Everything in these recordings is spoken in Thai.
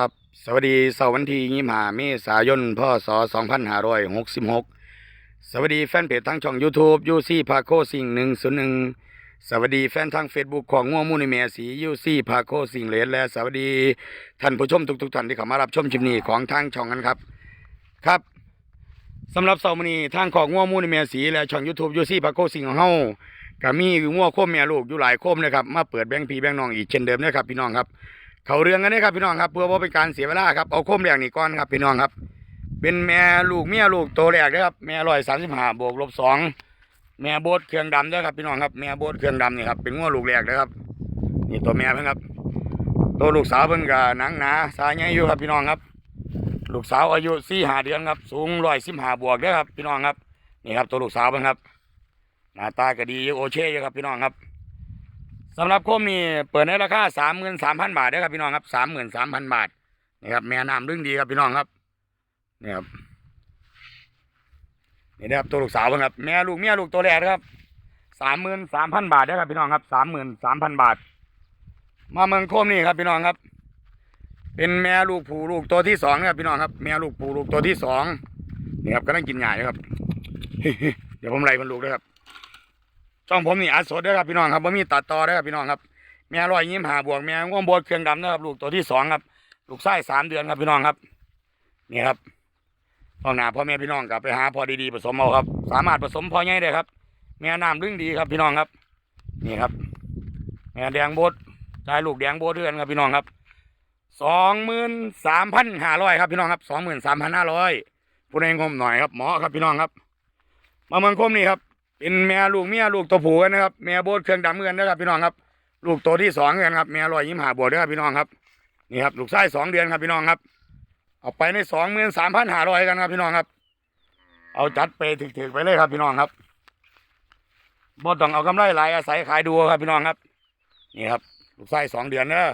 ครับสวัสดีเสาร์วันที่ยี่หาเมษายนพศสองพันห้าร้อยหกสิบหกสวัสดีแฟนเพจทางช่อง YouTube ยูซี่พาโคสิงหนึ่งศูนย์หนึ่งสวัสดีแฟนทาง Facebook ของง่วงมูนิเมียสียูซี่พาโคสิงเลนและสวัสดีท่านผู้ชมทุกๆท่านที่เข้ามารับชมชิมนี้ของทางช่องกันครับ ครับสำหรับเสาร์วันนี้ทางของง่วงมูนิเมียสีและช่อง YouTube ยูซี่พาโคสิงของเฮาก็มีง่วงโคมแม่ลูกอยู่หลายโคมนะครับมาเปิดแบงค์พีแบงค์น้องอีกเช่นเดิมนะครับพี่น้องครับ เขาเรื่องกันนะครับพี่น้องครับเพื่อว่าเป็นการเสียเวลาครับเอาโคมแรกนี่ก่อนครับพี่น้องครับ เป็นแม่ลูกเมียลูกโตแรกนะครับแม่ร้อยสามสิบห้าบวกลบสองแม่โบดเครื่องดำด้วยครับพี่น้องครับแม่โบดเครื่องดำนี่ครับเป็นง้อลูกแรกนะครับ นี่ตัวแม่เพิ่นครับ ตัวลูกสาวเพิ่นก็หนังหนาสายใหญ่อยู่ครับพี่น้องครับ ลูกสาวอายุสี่ห้าเดือนครับ สูงร้อยสิบห้าบวกเด้อครับพี่น้องครับนี่ครับตัวลูกสาวเพิ่นครับหน้าตาก็ดีอยู่โอเช่อยู่ครับพี่น้องครับ สำหรับโคมนี่เปิดในราคาสามหมื่นสามพันบาทเด้ครับพี่น้องครับสามหมื่นสามพันบาทนี่ครับแม่น้ำดึงดีครับพี่น้องครับนี่ครับนี่นะครับตัวลูกสาวครับแม่ลูกเมียลูกตัวแรกครับสามหมื่นสามพันบาทเด้ครับพี่น้องครับสามหมื่นสามพันบาท มาเมืองโคมนี่ครับพี่น้องครับ เป็นแม่ลูกผูลูกตัวที่สองนะครับพี่น้องครับ แม่ลูกผูลูกตัวที่สองนี่ครับกำลังกินหญ้าอยู่ครับ เดี๋ยวผมไล่มันลูกด้วยครับ ช่องผมนี่อัดสดด้อครับพี่น้องครับว่ามีตัดต่อด้อครับพี่น้องครับแม่ร้อยยิ้มหาบวกแม่ง่วงโบดเครื่องดำนะครับ ลูกตัวที่สองครับ ลูกไส้สามเดือนครับพี่น้องครับ นี่ครับพ่อหน้าพ่อแม่พี่น้องกลับไปหาพอดีๆผสมเอาครับ สามารถผสมพอใหญ่ได้ครับ แม่น้ำลึงดีครับพี่น้องครับ นี่ครับ แม่แดงโบดชายลูกแดงโบดเดือนครับพี่น้องครับสองหมื่นสามพันห้าร้อยครับพี่น้องครับสองหมื่นสามพันห้าร้อยผู้ใดงคมหน่อยครับหมอครับพี่น้องครับ มาเมืองคมนี่ครับ เป็นแม่ลูกเมียลูกตัวผู้กันนะครับแม่โบดเครื่องดำเงินนะครับพี่น้องครับลูกตัวที่สองกันครับแม่ลอยยิ้มหาบวชนะครับพี่น้องครับนี่ครับลูกชายสองเดือนครับพี่น้องครับ เอาไปในสองหมื่นสามพันห้าร้อยกันครับพี่น้องครับ เอาจัดไปถึกๆไปเลยครับพี่น้องครับบ่ต้องเอากำไรหลายอาศัยขายดูครับพี่น้องครับ นี่ครับ ลูกชายสองเดือนเนอะ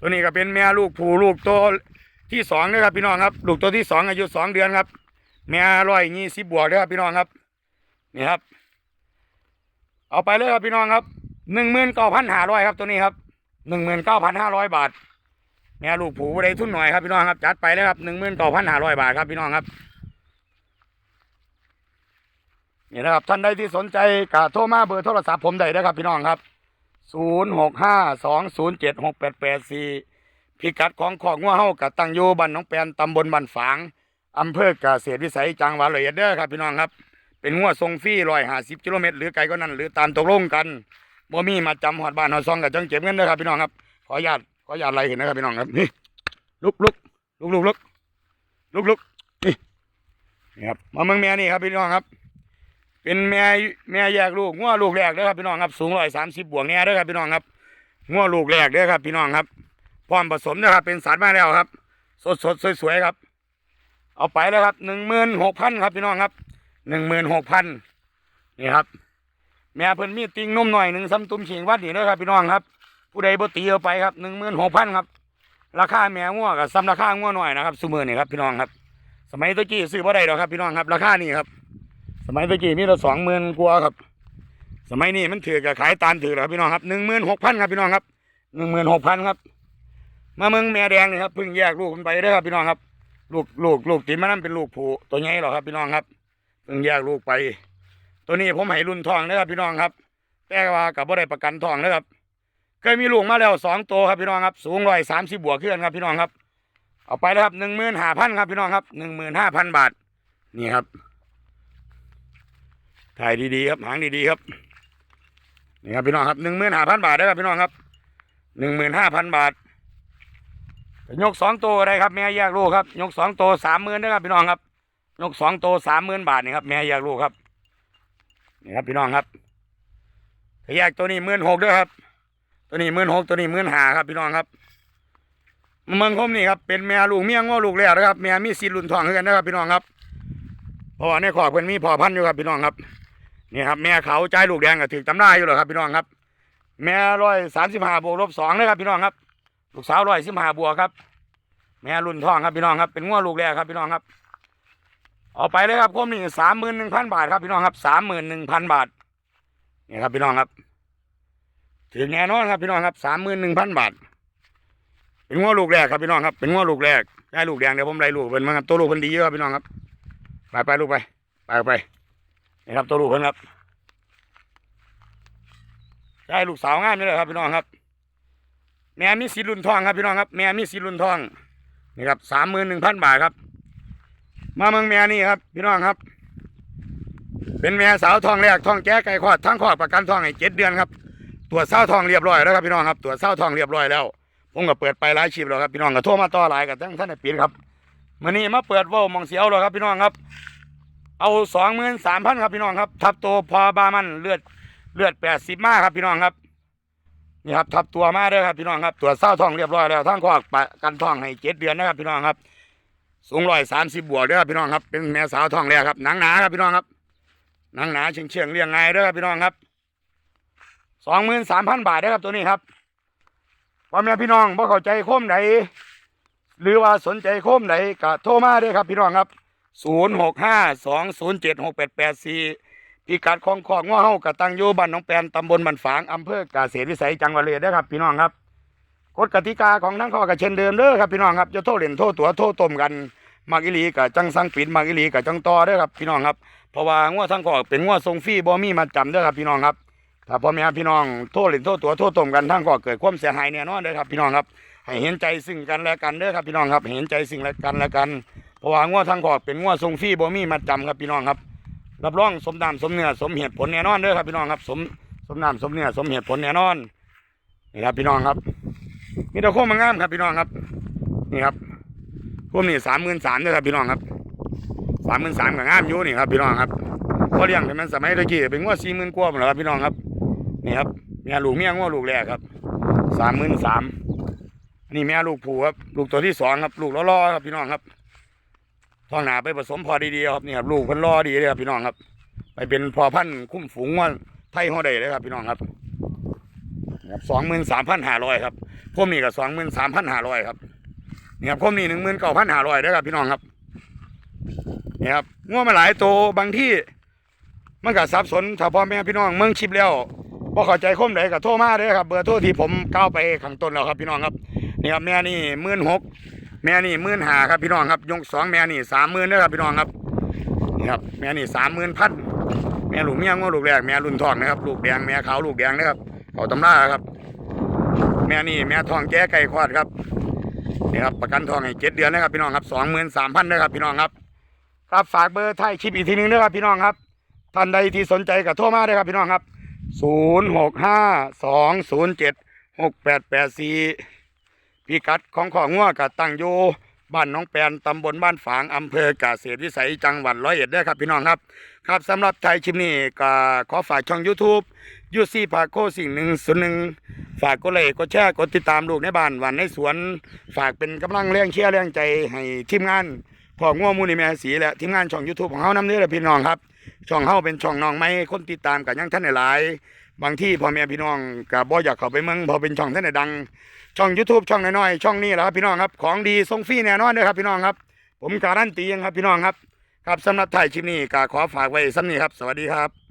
ตัวนี้ก็เป็นแม่ลูกผู้ลูกตัวที่สองนะครับพี่น้องครับ ลูกตัวที่สองอายุสองเดือนครับ แม่ร้อยยี่สิบบวกนะครับพี่น้องครับ นี่ครับ เอาไปเลยครับพี่น้องครับหนึ่งหมื่นเก้าพันห้าร้อยครับตัวนี้ครับหนึ่งหมื่นเก้าพันห้าร้อยบาทแม่ลูกผูได้ทุนหน่อยครับพี่น้องครับ จัดไปเลยครับหนึ่งหมื่นเก้าพันห้าร้อยบาทครับพี่น้องครับนี่นะครับท่านใดที่สนใจกะโทรมาเบอร์โทรศัพท์ผมได้นะครับ พี่น้องครับศูนย์หกห้าสองศูนย์เจ็ดหกแปดแปดสี่พิกัดของของงัวเฮากะตั้งอยู่บ้านหน้องแปนตำบลบ้านฝางอำเภอกเกษตรวิสัยจังหวัดเลยอ็ดเด้อครับพี่น้องครับ เป็นงัวทรงฟรีร้อยห้าสิบกิโลเมตรหรือไกลก็นั้นหรือตามตกลงกันบ่มีมาจำหอดบ้านหอดซองกับจังเก็บเงินนะครับพี่น้องครับขออนุญาตขออนุญาตไล่เห็นนะครับพี่น้องครับนี่ลุกลุกลุกลุกลุกลุกลุกนี่นี่ครับมาเมืองแม่นี่ครับพี่น้องครับ เป็นแม่แม่แยกลูกงัวลูกแรกเด้อครับพี่น้องครับสูงร้อยสามสิบบวกแน่เด้อครับพี่น้องครับงัวลูกแรกเด้อครับ พี่น้องครับพร้อมผสมนะครับ เป็นสารมาแล้วครับ สดสดสวยๆครับ เอาไปแล้วครับหนึ่งหมื่นหกพันครับพี่น้องครับ หนึ่งหมื่นหกพันนี่ครับ แม่เพิ่นมีติ่งนุ่มหน่อยหนึ่งซ้ำตุ้มเฉียงวัดนี่นะครับพี่น้องครับ ผู้ใดบ่ตีเอาไปครับหนึ่งหมื่นหกพันครับ ราคาแม่งัวกับซ้ำราคางัวหน่อยนะครับสุมือนี่ครับพี่น้องครับ สมัยตะกี้ซื้อบ่ได้หรอกครับพี่น้องครับ ราคานี่ครับ สมัยตะกี้มีละสองหมื่นกว่าครับ สมัยนี้มันถือกับขายตามถือแล้วครับพี่น้องครับหนึ่งหมื่นหกพันครับพี่น้องครับหนึ่งหมื่นหกพันครับมาเมืองแม่แดงนี่ครับเพิ่งแยกลูกมันไปเด้ครับพี่น้องครับ ลูกลูกลูกติดมานั่นเป็นลูกผูตัวใหญ่หรอครับพี่น้องครับ เพิ่งแยกลูกไป ตัวนี้ผมให้รุ่นทองนะครับพี่น้องครับ แต่ว่ากับบ่ได้ประกันทองนะครับ เคยมีลูกมาแล้วสองตัวครับพี่น้องครับ สูงร้อยสามสิบบวกขึ้นครับพี่น้องครับ เอาไปแล้วครับหนึ่งหมื่นห้าพันครับพี่น้องครับหนึ่งหมื่นห้าพันบาท นี่ครับ ถ่ายดีๆครับหางดีๆครับ นี่ครับพี่น้องครับหนึ่งหมื่นห้าพันบาทนะครับพี่น้องครับหนึ่งหมื่นห้าพันบาทยกสองตัวอะไรครับแม่แยกลูกครับ ยกสองตัวสามหมื่นนะครับพี่น้องครับ ยกสองตัวสามหมื่นบาทนี่ครับแม่แยกลูกครับนี่ครับพี่น้องครับถ้าแยกตัวนี้หมื่นหกด้วยครับ ตัวนี้หมื่นหกตัวนี้หมื่นห้าครับพี่น้องครับเมืองคมนี่ครับเป็นแม่ลูกเมียง้อลูกแล้วนะครับแม่มีสีรุ่นทองเหมือนกันนะครับพี่น้องครับเพราะว่าในขอบเพิ่นมีพ่อพันธุ์อยู่ครับพี่น้องครับนี่ครับแม่เขาใจลูกแดงก็ถือตำได้อยู่หรอครับพี่น้องครับ แม่ร้อยสามสิบห้าบวกลบสองนะครับพี่น้องครับ ลูกสาวร้อยสิบห้าบวกครับ แม่รุ่นทองครับพี่น้องครับเป็นง้อลูกแรกครับพี่น้องครับ เอาไปเลยครับคมนี่สามหมื่นหนึ่งพันบาทครับพี่น้องครับสามหมื่นหนึ่งพันบาทนี่ครับพี่น้องครับถึงแน่นอนครับพี่น้องครับสามหมื่นหนึ่งพันบาท เป็นงัวลูกแรกครับพี่น้องครับ เป็นงัวลูกแรกได้ลูกแดงเดี๋ยวผมไล่ลูกเพิ่นมาครับตัวลูกเพิ่นดีเยอะครับพี่น้องครับไปไปลูกไปไปไปนี่ครับตัวลูกเพิ่นครับได้ลูกสาวงามนี่เลยครับพี่น้องครับ แม่มีสีรุ่นทองครับพี่น้องครับ แม่มีสีรุ่นทองนี่ครับสามหมื่นหนึ่งพันบาทครับ มาเมืองแม่นี่ครับ พี่น้องครับ เป็นแม่สาวทองแรกทองแก้ไก่คลอดทั้งคลอดประกันทองให้เจ็ดเดือนครับตรวจเศร้าทองเรียบร้อยแล้วครับพี่น้องครับตรวจเศร้าทองเรียบร้อยแล้ว ผมก็เปิดไปหลายชีพแล้วครับพี่น้องก็โทรมาต่อหลายกับทั้งท่านในปีนครับมื่อนี้มาเปิดว่ามองเสียวแล้วครับพี่น้องครับ เอาสองหมื่นสามพันครับพี่น้องครับ ทับตัวพอบามันเลือดเลือดแปดสิบมาครับพี่น้องครับนี่ครับทับตัวมาเด้อครับพี่น้องครับตรวจเศร้าทองเรียบร้อยแล้วทั้งคอกประกันทองให้เจ็ดเดือนนะครับพี่น้องครับ สูงร้อยสามสิบบวกเด้อครับพี่น้องครับ เป็นแม่สาวท้องแรกครับหนังหนาครับพี่น้องครับหนังหนาเชียงเชียงเรียงไงเด้อครับพี่น้องครับสองหมื่นสามพันบาทเด้อครับตัวนี้ครับพ่อแม่พี่น้องบ่เข้าใจโคมใดหรือว่าสนใจโคมใดก็โทรมาเด้อครับ พี่น้องครับ0 6 5 2 0 7 6 8 8 4พิกัดของของง้อเฮากะตั้งอยู่บ้านหนองแปนตำบลบ้านฝางอำเภอกาเกษตรวิสัยจังหวัดเลยเด้อครับ พี่น้องครับ กฎกติกาของทั้งข้อก็เช่นเดิมเด้อครับพี่น้องครับจะโทษเล่นโทษตัวโทษต้มกันมักอีหลีกะจังสังปิดมักอีหลีกะจังต่อเด้อครับพี่น้องครับเพราะว่าง้อทั้งข้อเป็นง้อทรงฟรีบ่มีมาจำเด้อครับพี่น้องครับถ้าพ่อแม่พี่น้องโทษเล่นโทษตัวโทษต้มกันทั้งก็เกิดความเสียหายแน่นอนเลยครับพี่น้องครับให้เห็นใจซึ่งกันและกันเด้อครับพี่น้องครับเห็นใจซึ่งและกันและกันเพราะว่างัวทั้งข้อเป็นงัวทรงฟรีบ่มีมาจำครับพี่น้องครับรับรองสมดำสมเนื้อสมเหตุผลแน่นอนเด้อครับพี่น้องครับ สมสมน้ำสมเนื้อสมเหตุผลแน่นอนนี่ครับพี่น้องครับ มีแต่โค้งมางามครับพี่น้องครับ นี่ครับพวกนี้สามหมื่นสามเด้อครับพี่น้องครับสามหมื่นสามกับงามอยู่นี่ครับพี่น้องครับพอเลี้ยงแต่มันสมัยตะกี้เป็นงัวสี่หมื่นกว่าหมดแล้วครับพี่น้องครับนี่ครับเมียลูกเมียง้อลูกแรกครับสามหมื่นสามนี่แม่ลูกผูครับลูกตัวที่สองครับ ลูกล้อๆครับพี่น้องครับท้องหนาไปผสมพอดีๆครับนี่ครับลูกเพิ่นล้อดีเลยครับพี่น้องครับ ไปเป็นพอพันธุ์คุ้มฝูงว่าไทยหัวใดเลยครับพี่น้องครับ ครับสองหมื่นสามพันห้าร้อยครับพวกนี้ก็สองหมื่นสามพันห้าร้อยครับนี่ครับพวกนี้หนึ่งหมื่นเก้าพันห้าร้อยครับพี่น้องครับนี่ครับง้อมาหลายตัวบางที่มันก็สับสนถ้าพ่อแม่พี่น้องเมืองชิปแล้วบ่เข้าใจคมใดก็โทรมาเด้ครับเบอร์โทรที่ผมก้าวไปข้างต้นแล้วครับพี่น้องครับนี่ครับแม่นี่หมื่นหกแม่นี่หมื่นห้าครับพี่น้องครับยกสองแม่นี่สามหมื่นเด้ครับพี่น้องครับนี่ครับแม่นี่สามหมื่นพันแม่ลูกเมียงว่าลูกแรกแม่รุ่นทองนะครับลูกแดงแม่ขาวลูกแดงนะครับ เขาตำราครับ แม่นี่แม่ทองแก้ไก่คลอดครับนี่ครับประกันทองให้เจ็ดเดือนนะครับพี่น้องครับสองหมื่นสามพันนะครับพี่น้องครับ ครับฝากเบอร์ไทยคลิปอีกทีหนึงนะครับพี่น้องครับท่านใดที่สนใจก็โทรมาได้ครับพี่น้องครับ0 6 5 2 0 7 6 8 8 4พิกัดของของงัวกับตั้งอยู่ บ้านน้องแปนตำบลบ้านฝางอำเภอกาเกษตวิสัยจังหวัดร้อยเอ็ดเด้ครับพี่น้องครับ ครับสำหรับไทยชิมนี้ก็ขอฝากช่อง YouTube ยูซี่พาโคสิ่งหนึ่งส่วนหนึ่งฝากกดไลค์กดแชร์กดติดตามลูกในบ้านวันในสวน ฝากเป็นกำลังแรงเชียร์แรงใจให้ทีมงานพ่องัวมูลนิแม่สีและทีมงานช่อง YouTube ของเฮานำเด้อพี่น้องครับ ช่องเฮาเป็นช่องน้องไม่คนติดตามกับยังท่านหลาย บางที่พ่อแม่พี่น้องกับบ่อยากเข้าไปเมืองพอเป็นช่องท่านได้ดัง ช่อง YouTube ช่องน้อยๆช่องนี้แหละครับพี่น้องครับของดีทรงฟรีแน่นอนเลยครับพี่น้องครับ ผมการันตีเองครับพี่น้องครับ ครับสำหรับถ่ายคลิปนี้ก็ขอฝากไว้สำนี้ครับ สวัสดีครับ